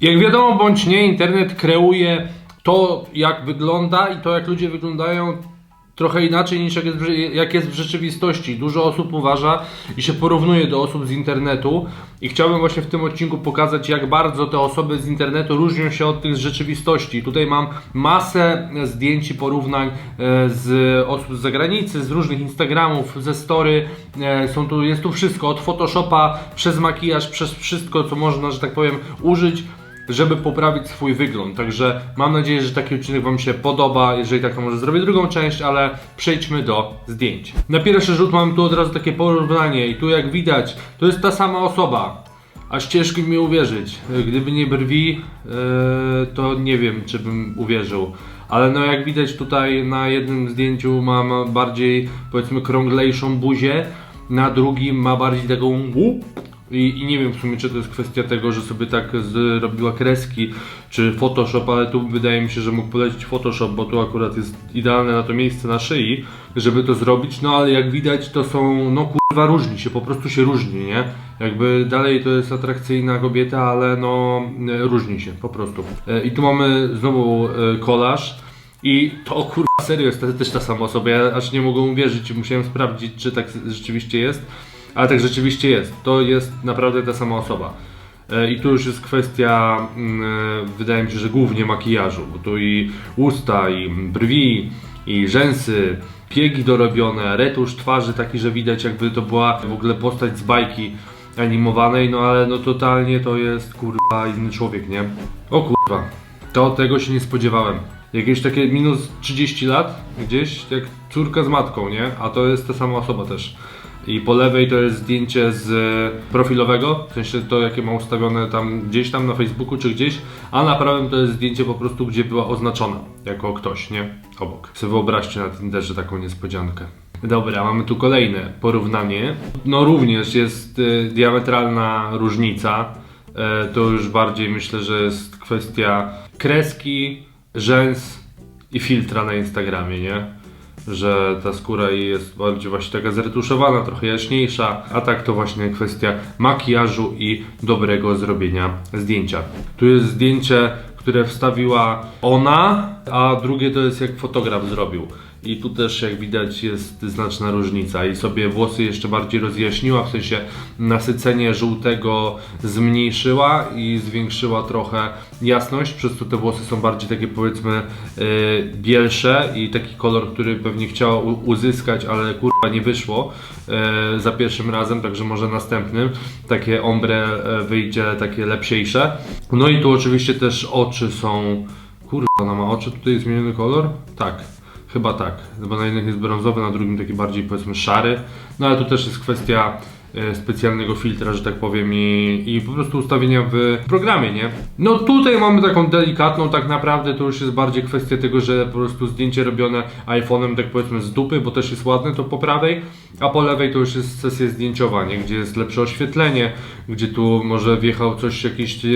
Jak wiadomo bądź nie, internet kreuje to, jak wygląda i to, jak ludzie wyglądają trochę inaczej niż jak jest, jak jest w rzeczywistości. Dużo osób uważa i się porównuje do osób z internetu i chciałbym właśnie w tym odcinku pokazać, jak bardzo te osoby z internetu różnią się od tych z rzeczywistości. Tutaj mam masę zdjęć i porównań e, z osób z zagranicy, z różnych Instagramów, ze story. E, Są tu, jest tu wszystko, od Photoshopa przez makijaż, przez wszystko, co można, że tak powiem, użyć żeby poprawić swój wygląd. Także mam nadzieję, że taki odcinek Wam się podoba. Jeżeli tak, to może zrobię drugą część, ale przejdźmy do zdjęć. Na pierwszy rzut mam tu od razu takie porównanie i tu jak widać, to jest ta sama osoba. Aż ciężko mi uwierzyć. Gdyby nie brwi, yy, to nie wiem, czy bym uwierzył. Ale no jak widać tutaj na jednym zdjęciu mam bardziej powiedzmy krąglejszą buzię, na drugim ma bardziej taką i, I nie wiem w sumie, czy to jest kwestia tego, że sobie tak zrobiła kreski, czy Photoshop, ale tu wydaje mi się, że mógł polecić Photoshop, bo tu akurat jest idealne na to miejsce na szyi, żeby to zrobić, no ale jak widać to są, no kurwa różni się, po prostu się różni, nie? Jakby dalej to jest atrakcyjna kobieta, ale no różni się po prostu. E, I tu mamy znowu e, kolaż. I to kurwa serio jest też ta sama osoba. Ja aż nie mogłem uwierzyć musiałem sprawdzić, czy tak rzeczywiście jest. Ale tak rzeczywiście jest. To jest naprawdę ta sama osoba. E, I tu już jest kwestia, mm, e, wydaje mi się, że głównie makijażu, bo tu i usta, i brwi, i rzęsy, piegi dorobione, retusz twarzy taki, że widać jakby to była w ogóle postać z bajki animowanej, no ale no totalnie to jest kurwa inny człowiek, nie? O kurwa, to tego się nie spodziewałem. Jakieś takie minus 30 lat gdzieś, jak córka z matką, nie? A to jest ta sama osoba też. I po lewej to jest zdjęcie z profilowego, w sensie to jakie ma ustawione tam gdzieś tam na Facebooku czy gdzieś, a na prawym to jest zdjęcie po prostu, gdzie była oznaczona jako ktoś, nie? Obok. Sobie wyobraźcie na Tinderze taką niespodziankę. Dobra, mamy tu kolejne porównanie. No również jest y, diametralna różnica. E, to już bardziej myślę, że jest kwestia kreski, rzęs i filtra na Instagramie, nie? Że ta skóra jest bardziej właśnie taka zretuszowana, trochę jaśniejsza, a tak to właśnie kwestia makijażu i dobrego zrobienia zdjęcia. Tu jest zdjęcie, które wstawiła ona, a drugie to jest jak fotograf zrobił. I tu też jak widać jest znaczna różnica i sobie włosy jeszcze bardziej rozjaśniła, w sensie nasycenie żółtego zmniejszyła i zwiększyła trochę jasność, przez co te włosy są bardziej takie powiedzmy yy, bielsze i taki kolor, który pewnie chciała uzyskać, ale kurwa nie wyszło yy, za pierwszym razem, także może następnym takie ombre yy, wyjdzie takie lepsiejsze. No i tu oczywiście też oczy są Kurwa, ona ma oczy, tutaj zmieniony kolor? Tak, chyba tak. Bo na jednych jest brązowy, na drugim taki bardziej powiedzmy szary. No ale tu też jest kwestia e, specjalnego filtra, że tak powiem, i, i po prostu ustawienia w programie, nie? No tutaj mamy taką delikatną, tak naprawdę to już jest bardziej kwestia tego, że po prostu zdjęcie robione iPhone'em, tak powiedzmy z dupy, bo też jest ładne to po prawej, a po lewej to już jest sesja zdjęciowa, nie? Gdzie jest lepsze oświetlenie, gdzie tu może wjechał coś jakiś, e,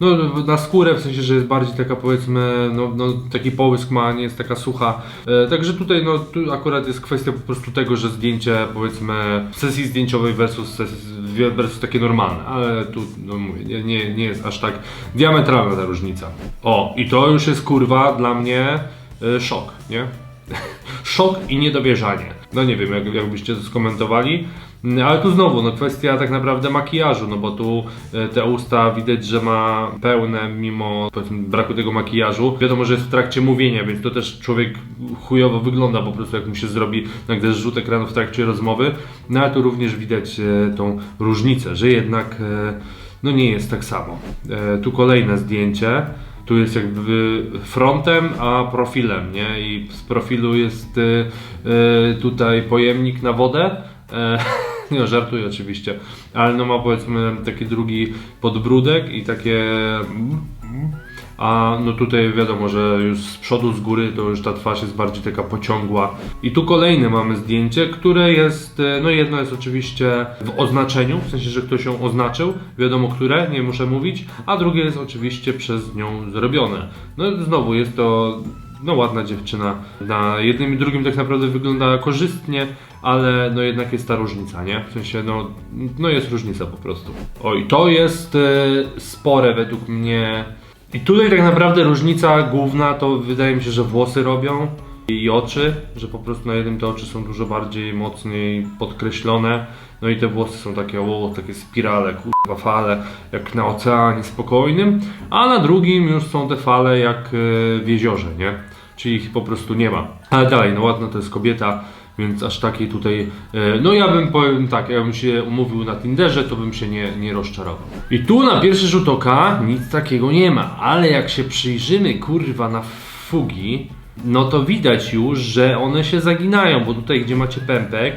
no na skórę, w sensie, że jest bardziej taka powiedzmy, no, no taki połysk ma, nie jest taka sucha. E, także tutaj no tu akurat jest kwestia po prostu tego, że zdjęcie powiedzmy sesji zdjęciowej versus, sesji, versus takie normalne, ale tu no mówię, nie, nie, nie jest aż tak diametralna ta różnica. O, i to już jest kurwa dla mnie e, szok, nie? Szok i niedowierzanie. No nie wiem, jak, jakbyście to skomentowali. Mm, Ale tu znowu, no kwestia tak naprawdę makijażu, no bo tu e, te usta widać, że ma pełne mimo braku tego makijażu. Wiadomo, że jest w trakcie mówienia, więc to też człowiek chujowo wygląda po prostu, jak mu się zrobi nagle zrzut ekranu w trakcie rozmowy. No ale tu również widać e, tą różnicę, że jednak e, no nie jest tak samo. Tu kolejne zdjęcie. Tu jest jakby frontem, a profilem, nie? I z profilu jest tutaj pojemnik na wodę. No, żartuję oczywiście, ale no ma powiedzmy taki drugi podbródek i takie. A no tutaj wiadomo, że już z przodu, z góry to już ta twarz jest bardziej taka pociągła. I tu kolejne mamy zdjęcie, które jest, e, no jedno jest oczywiście w oznaczeniu, w sensie, że ktoś ją oznaczył, wiadomo które, nie muszę mówić, a drugie jest oczywiście przez nią zrobione. No znowu jest to no ładna dziewczyna. Na jednym i drugim tak naprawdę wygląda korzystnie, ale no jednak jest ta różnica, nie? W sensie, no, no jest różnica po prostu. Oj, to jest e, spore według mnie. I tutaj tak naprawdę różnica główna to wydaje mi się, że włosy robią i oczy, że po prostu na jednym te oczy są dużo bardziej mocniej podkreślone. No i te włosy są takie, o, takie spirale, kurwa fale, jak na oceanie spokojnym, a na drugim już są te fale jak e, w jeziorze, nie? Czyli ich po prostu nie ma. Ale dalej, no ładna to jest kobieta, więc aż takiej tutaj, e, no ja bym powiem tak, jakbym się umówił na Tinderze, to bym się nie, nie rozczarował. I tu na pierwszy rzut oka nic takiego nie ma, ale jak się przyjrzymy, kurwa, na fugi, no to widać już, że one się zaginają, bo tutaj, gdzie macie pępek,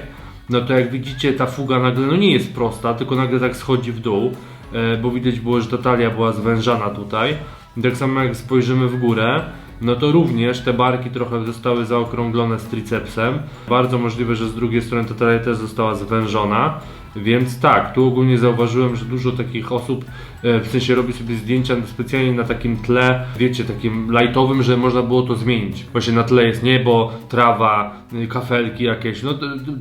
no to jak widzicie, ta fuga nagle no nie jest prosta, tylko nagle tak schodzi w dół, e, bo widać było, że ta talia była zwężana tutaj. Tak samo jak spojrzymy w górę, no to również te barki trochę zostały zaokrąglone z tricepsem. Bardzo możliwe, że z drugiej strony ta talia też została zwężona. Więc tak, tu ogólnie zauważyłem, że dużo takich osób e, w sensie robi sobie zdjęcia specjalnie na takim tle, wiecie, takim lightowym, że można było to zmienić. Właśnie na tle jest niebo, trawa, y, kafelki jakieś, no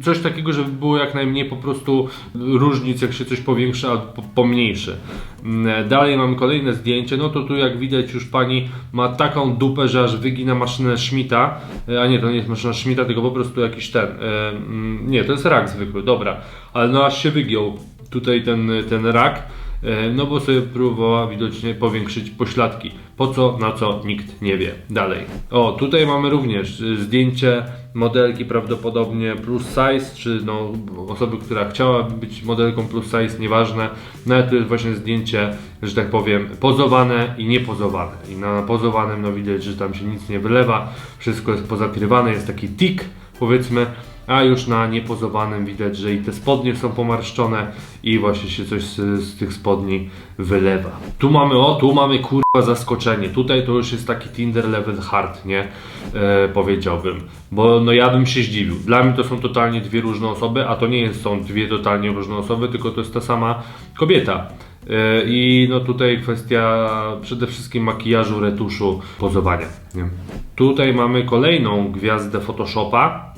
coś takiego, żeby było jak najmniej po prostu różnic, jak się coś powiększy, a po- pomniejszy. Mm, Dalej mam kolejne zdjęcie, no to tu jak widać już pani ma taką dupę, że aż wygina maszynę Schmidta, E, a nie, to nie jest maszyna Schmidta, tylko po prostu jakiś ten, e, mm, nie, to jest rak zwykły, dobra, ale no aż się wygiął tutaj ten, ten rak, e, no bo sobie próbowała widocznie powiększyć pośladki. Po co, na co, nikt nie wie. Dalej. O, tutaj mamy również e, zdjęcie modelki prawdopodobnie plus size, czy no osoby, która chciała być modelką plus size, nieważne. No ale tu jest właśnie zdjęcie, że tak powiem, pozowane i niepozowane. I na pozowanym no widać, że tam się nic nie wylewa, wszystko jest pozakrywane, jest taki tik, powiedzmy, a już na niepozowanym widać, że i te spodnie są pomarszczone i właśnie się coś z, z tych spodni wylewa. Tu mamy, o, tu mamy kurwa zaskoczenie. Tutaj to już jest taki Tinder level hard, nie? E, powiedziałbym. Bo no ja bym się zdziwił. Dla mnie to są totalnie dwie różne osoby, a to nie jest, są dwie totalnie różne osoby, tylko to jest ta sama kobieta. E, I no tutaj kwestia przede wszystkim makijażu, retuszu, pozowania. Nie? Tutaj mamy kolejną gwiazdę Photoshopa.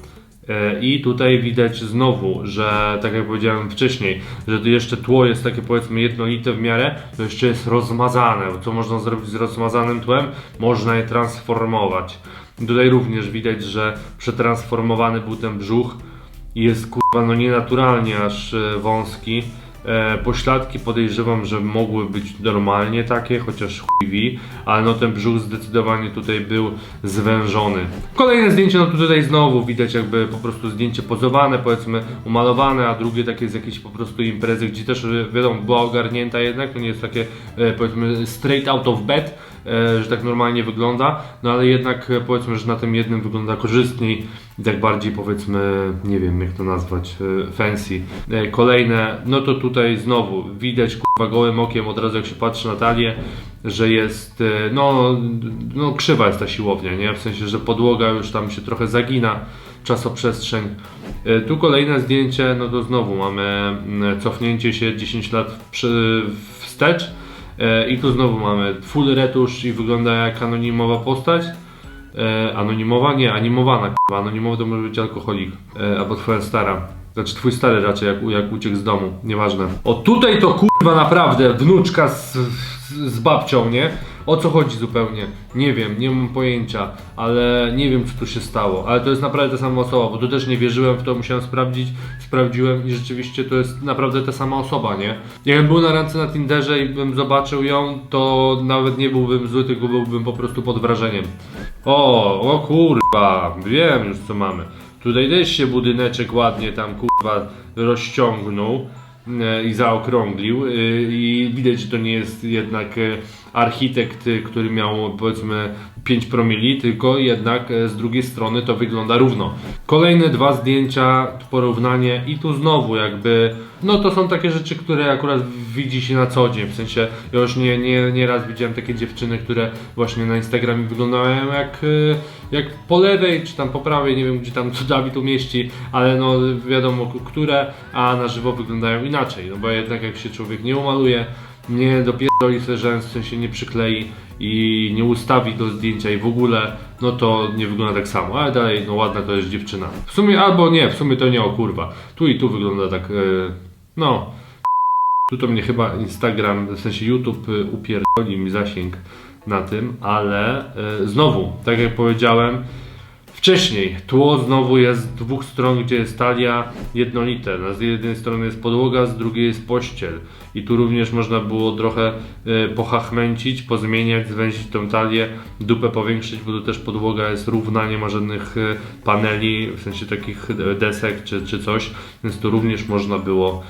E, I tutaj widać znowu, że tak jak powiedziałem wcześniej, że jeszcze tło jest takie powiedzmy jednolite w miarę, to jeszcze jest rozmazane. Co można zrobić z rozmazanym tłem? Można je transformować. Tutaj również widać, że przetransformowany był ten brzuch jest kurwa no nienaturalnie aż e, wąski. E, pośladki podejrzewam, że mogły być normalnie takie, chociaż chujwi, ale no ten brzuch zdecydowanie tutaj był zwężony. Kolejne zdjęcie, no tutaj znowu widać jakby po prostu zdjęcie pozowane, powiedzmy umalowane, a drugie takie z jakiejś po prostu imprezy, gdzie też e, wiadomo była ogarnięta jednak, to nie jest takie e, powiedzmy straight out of bed, e, że tak normalnie wygląda, no ale jednak e, powiedzmy, że na tym jednym wygląda korzystniej tak bardziej powiedzmy, nie wiem jak to nazwać, e, fancy. E, Kolejne, no to tutaj znowu widać kurwa gołym okiem od razu jak się patrzy na talię, że jest, e, no, no krzywa jest ta siłownia, nie? W sensie, że podłoga już tam się trochę zagina, czasoprzestrzeń. Tu kolejne zdjęcie, no to znowu mamy mm, cofnięcie się 10 lat wstecz. I tu znowu mamy full retusz i wygląda jak anonimowa postać. E, anonimowa? Nie, animowana. k***a. Anonimowa to może być alkoholik. E, albo twoja stara. Znaczy twój stary raczej, jak, jak uciekł z domu. Nieważne. O tutaj to kurwa naprawdę wnuczka z, z, z babcią, nie? O co chodzi zupełnie? Nie wiem, nie mam pojęcia, ale nie wiem co tu się stało. Ale to jest naprawdę ta sama osoba, bo tu też nie wierzyłem w to, musiałem sprawdzić. Sprawdziłem i rzeczywiście to jest naprawdę ta sama osoba, nie? Jakbym był na randce na Tinderze i bym zobaczył ją, to nawet nie byłbym zły, tylko byłbym po prostu pod wrażeniem. O, o kurwa, wiem już co mamy. Tutaj też się budyneczek ładnie tam kurwa rozciągnął e, i zaokrąglił e, i widać, że to nie jest jednak e, architekt, e, który miał powiedzmy 5 promili, tylko jednak e, z drugiej strony to wygląda równo. Kolejne dwa zdjęcia, porównanie i tu znowu jakby, no to są takie rzeczy, które akurat widzi się na co dzień, w sensie ja już nie, nie, nie raz widziałem takie dziewczyny, które właśnie na Instagramie wyglądają jak, e, jak po lewej, czy tam po prawej, nie wiem gdzie tam co Dawid umieści, ale no wiadomo które, a na żywo wyglądają inaczej, no bo jednak jak się człowiek nie umaluje, nie dopierdoli sobie rzęs, w sensie nie przyklei i nie ustawi do zdjęcia i w ogóle, no to nie wygląda tak samo, ale dalej, no ładna to jest dziewczyna. W sumie albo nie, w sumie to nie o kurwa. Tu i tu wygląda tak, yy, no. Tu to mnie chyba Instagram, w sensie YouTube y, upierdoli mi zasięg na tym, ale y, znowu, tak jak powiedziałem, Wcześniej tło znowu jest z dwóch stron, gdzie jest talia jednolite. Z jednej strony jest podłoga, z drugiej jest pościel. I tu również można było trochę e, pochachmęcić, pozmieniać, zwęzić tą talię, dupę powiększyć, bo tu też podłoga jest równa, nie ma żadnych e, paneli, w sensie takich e, desek czy, czy coś, więc tu również można było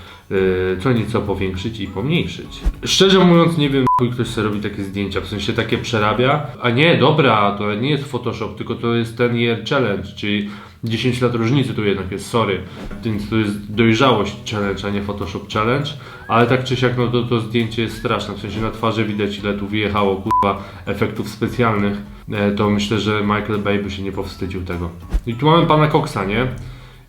co nieco powiększyć i pomniejszyć. Szczerze mówiąc, nie wiem, chuj ktoś sobie robi takie zdjęcia, w sensie takie przerabia. A nie, dobra, to nie jest Photoshop, tylko to jest ten year challenge, czyli 10 lat różnicy tu jednak jest, sorry. Więc to jest dojrzałość challenge, a nie Photoshop challenge. Ale tak czy siak, no to, to zdjęcie jest straszne, w sensie na twarzy widać ile tu wyjechało, kurwa, efektów specjalnych. E, to myślę, że Michael Bay by się nie powstydził tego. I tu mamy pana Coxa, nie?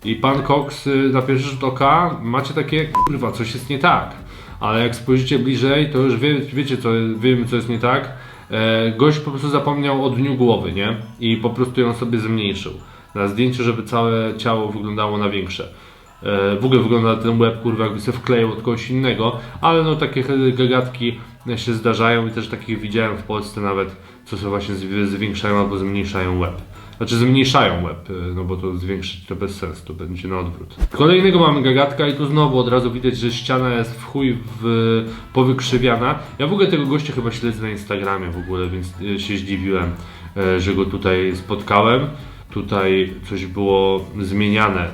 I pan Cox y, na pierwszy rzut oka macie takie, kurwa, coś jest nie tak. Ale jak spojrzycie bliżej, to już wie, wiecie, co, wiemy, co jest nie tak. E, gość po prostu zapomniał o dniu głowy, nie? I po prostu ją sobie zmniejszył. Na zdjęciu, żeby całe ciało wyglądało na większe. E, w ogóle wygląda ten łeb, kurwa, jakby się wkleił od kogoś innego, ale no takie gagatki się zdarzają i też takich widziałem w Polsce nawet, co sobie właśnie zwi- zwiększają albo zmniejszają łeb. Znaczy zmniejszają łeb, y, no bo to zwiększyć to bez sensu, to będzie na odwrót. Kolejnego mamy gagatka i tu znowu od razu widać, że ściana jest w chuj w, powykrzywiana. Ja w ogóle tego gościa chyba śledzę na Instagramie w ogóle, więc y, się zdziwiłem, y, że go tutaj spotkałem. Tutaj coś było zmieniane,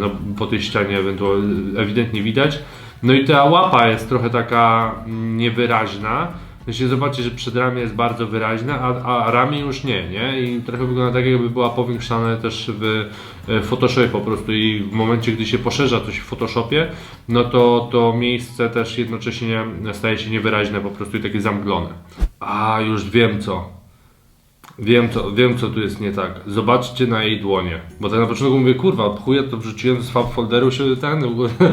no po tej ścianie ewentualnie ewidentnie widać. No i ta łapa jest trochę taka mm, niewyraźna. Jeśli zobaczycie, że przedramię jest bardzo wyraźne, a, a ramię już nie, nie? I trochę wygląda tak, jakby była powiększana też w e, Photoshopie po prostu i w momencie, gdy się poszerza coś w Photoshopie, no to to miejsce też jednocześnie staje się niewyraźne po prostu i takie zamglone. A, już wiem co. Wiem co, wiem co tu jest nie tak. Zobaczcie na jej dłonie. Bo tak na początku mówię, kurwa, chuja to wrzuciłem z fab folderu się ten,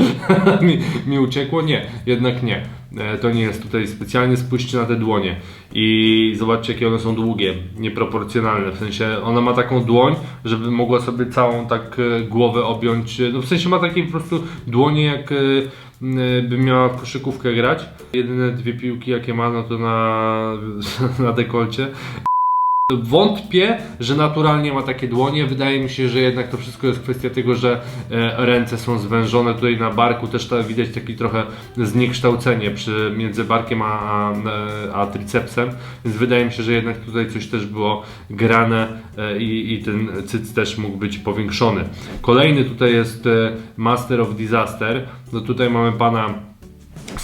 mi, mi uciekło. Nie, jednak nie. E, To nie jest tutaj specjalnie, spójrzcie na te dłonie i zobaczcie jakie one są długie, nieproporcjonalne. W sensie ona ma taką dłoń, żeby mogła sobie całą tak e, głowę objąć. e, No w sensie ma takie po prostu dłonie jak by miała w koszykówkę grać. Jedyne dwie piłki jakie ma no to na, na dekolcie. Wątpię, że naturalnie ma takie dłonie. Wydaje mi się, że jednak to wszystko jest kwestia tego, że e, ręce są zwężone. Tutaj na barku też ta, widać takie trochę zniekształcenie przy, między barkiem a, a, tricepsem. Więc wydaje mi się, że jednak tutaj coś też było grane e, i, i ten cyc też mógł być powiększony. Kolejny tutaj jest e, Master of Disaster. No tutaj mamy pana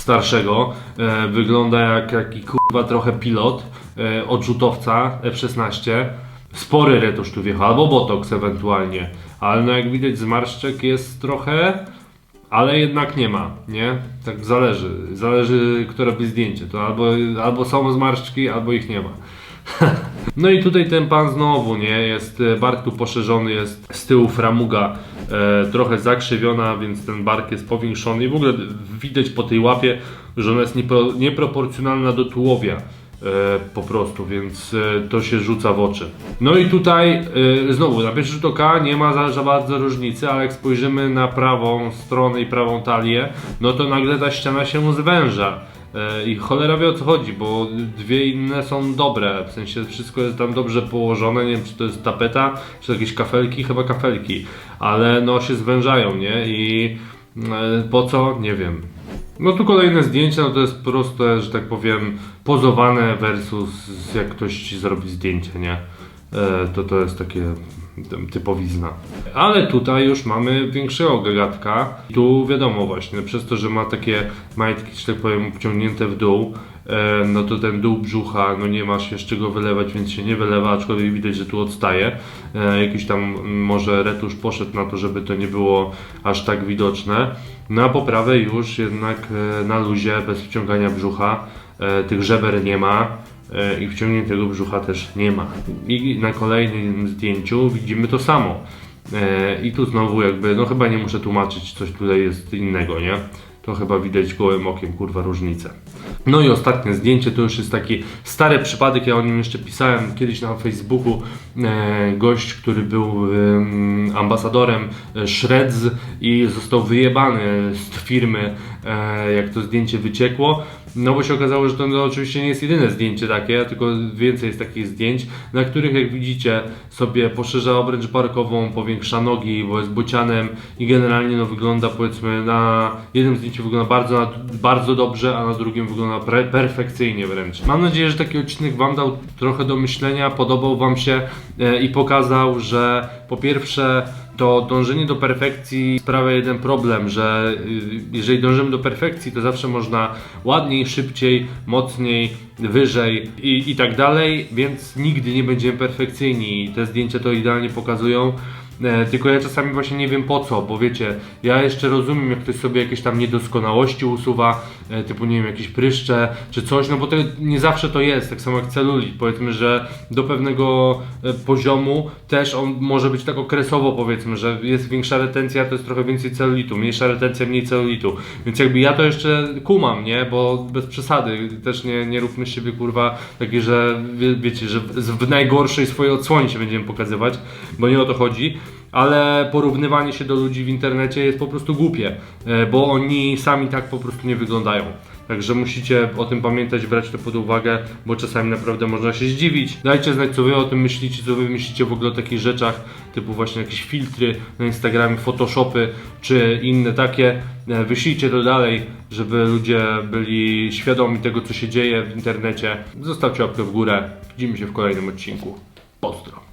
starszego. E, wygląda jak taki kurwa trochę pilot, e, odrzutowca F-16. Spory retusz tu wjechał, albo botox ewentualnie. Ale no jak widać zmarszczek jest trochę, ale jednak nie ma, nie? Tak zależy. Zależy kto robi zdjęcie. To albo, albo są zmarszczki, albo ich nie ma. No i tutaj ten pan znowu, nie? Jest e, bark tu poszerzony, jest z tyłu framuga e, trochę zakrzywiona, więc ten bark jest powiększony i w ogóle widać po tej łapie, że ona jest niepro, nieproporcjonalna do tułowia. E, po prostu, więc e, to się rzuca w oczy. No i tutaj znowu na pierwszy rzut oka nie ma za, za bardzo różnicy, ale jak spojrzymy na prawą stronę i prawą talię, no to nagle ta ściana się zwęża. E, I cholera wie o co chodzi, bo dwie inne są dobre, w sensie wszystko jest tam dobrze położone, nie wiem czy to jest tapeta, czy jakieś kafelki, chyba kafelki, ale no się zwężają, nie? I e, po co? Nie wiem. No tu kolejne zdjęcie, no to jest proste, że tak powiem, pozowane versus jak ktoś ci zrobi zdjęcie, nie? E, to to jest takie typowizna. Ale tutaj już mamy większego gagatka. Tu wiadomo właśnie, przez to, że ma takie majtki, że tak powiem, obciągnięte w dół, e, no to ten dół brzucha, no nie ma się z czego wylewać, więc się nie wylewa, aczkolwiek widać, że tu odstaje. E, jakiś tam może retusz poszedł na to, żeby to nie było aż tak widoczne. Na poprawę już jednak e, na luzie, bez wciągania brzucha, tych żeber nie ma i wciągniętego brzucha też nie ma. I na kolejnym zdjęciu widzimy to samo. E, I tu znowu jakby, no chyba nie muszę tłumaczyć, coś tutaj jest innego, nie? to chyba widać gołym okiem, kurwa, różnicę. No i ostatnie zdjęcie to już jest taki stary przypadek, ja o nim jeszcze pisałem kiedyś na Facebooku. E, gość, który był em, ambasadorem e, Shreds i został wyjebany z firmy, e, jak to zdjęcie wyciekło. No bo się okazało, że to no, oczywiście nie jest jedyne zdjęcie takie, tylko więcej jest takich zdjęć, na których jak widzicie sobie poszerza obręcz barkową, powiększa nogi, bo jest bocianem i generalnie no, wygląda powiedzmy na jednym zdjęciu wygląda bardzo, na, bardzo dobrze, a na drugim wygląda pre, perfekcyjnie wręcz. Mam nadzieję, że taki odcinek Wam dał trochę do myślenia, podobał Wam się e, i pokazał, że po pierwsze to dążenie do perfekcji sprawia jeden problem, że y, jeżeli dążymy do perfekcji, to zawsze można ładniej, szybciej, mocniej, wyżej i, i tak dalej, więc nigdy nie będziemy perfekcyjni te zdjęcia to idealnie pokazują. E, tylko ja czasami właśnie nie wiem po co, bo wiecie, ja jeszcze rozumiem, jak ktoś sobie jakieś tam niedoskonałości usuwa, e, typu nie wiem, jakieś pryszcze czy coś, no bo to nie zawsze to jest, tak samo jak celulit. Powiedzmy, że do pewnego e, poziomu też on może być tak okresowo, powiedzmy, że jest większa retencja, to jest trochę więcej celulitu, mniejsza retencja, mniej celulitu. Więc jakby ja to jeszcze kumam, nie? Bo bez przesady, też nie, nie róbmy siebie kurwa taki, że wie, wiecie, że w w najgorszej swojej odsłonie się będziemy pokazywać, bo nie o to chodzi ale porównywanie się do ludzi w internecie jest po prostu głupie, e, bo oni sami tak po prostu nie wyglądają. Także musicie o tym pamiętać, brać to pod uwagę, bo czasami naprawdę można się zdziwić. Dajcie znać, co wy o tym myślicie, co wy myślicie w ogóle o takich rzeczach, typu właśnie jakieś filtry na Instagramie, Photoshopy czy inne takie. E, Wyślijcie to dalej, żeby ludzie byli świadomi tego, co się dzieje w internecie. Zostawcie łapkę w górę. Widzimy się w kolejnym odcinku. Pozdro.